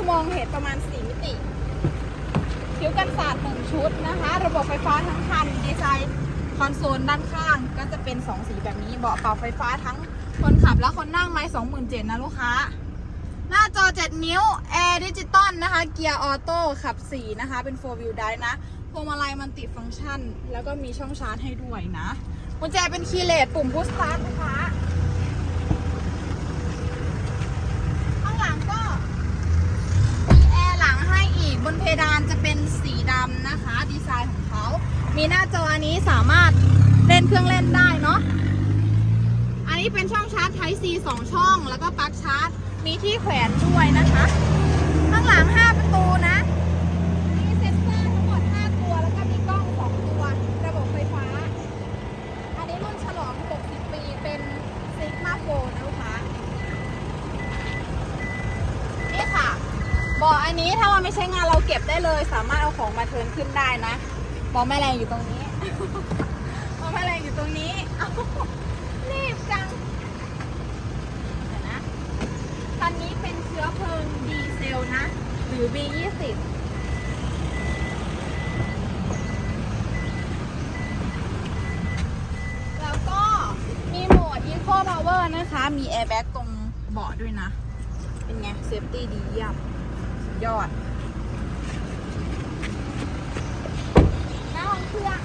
ือมองเห็นประมาณ 4 มิติคิ้วกันสาดหนึ่งชุดนะคะ ระบบไฟฟ้าทั้งคันดีไซน์คอนโซลด้านข้างก็จะเป็น 2 สีแบบนี้เบาะเป่าไฟฟ้าทั้งคนขับและคนนั่งไม้27,000นะลูกค้า หน้าจอ 7 นิ้วแอร์ดิจิตอลนะคะ เกียร์ออโต้ขับ 4 นะคะ เป็น 4 wheel drive นะพวงมาลัยมันติฟังก์ชัน แล้วก็มีช่องชาร์จให้ด้วยนะกุญแจเป็นคีย์เลสปุ่มพุชสตาร์ทนะคะ ดานจะเป็นสีดำนะคะ ดีไซน์ของเขา มีหน้าจออันนี้สามารถเล่นเครื่องเล่นได้เนาะ อันนี้เป็นช่องชาร์จ Type C 2 ช่อง แล้วก็ปลั๊กชาร์จ มีที่แขวนด้วยนะคะ ข้างหลัง 5 ประตูนะ มีเซ็นเซอร์ทั้งหมด 5 ตัว แล้วก็มีกล้อง 2 ตัว ระบบไฟฟ้า อันนี้รุ่นฉลอง 60 ปี เป็นซิกมาโฟนะลูกค้านี่ค่ะเบาะอันนี้ถ้ามันไม่ใช้งานเราเก็บได้เลย สามารถเอาของมาเทินขึ้นได้นะเบาะแม่แรงอยู่ตรงนี้เบาแม่แรงอยู่ตรงนี้เอารีบจังเดี๋ยวนะคันนี้เป็นเชื้อเพลิงดีเซลนะ หรือ B20 แล้วก็มีโหมด Eco Power นะคะ มีแอร์แบ็กตรงเบาะด้วยนะ เป็นไง เซฟตี้ดีเยี่ยม ยอดหน้าห้องเครื่อง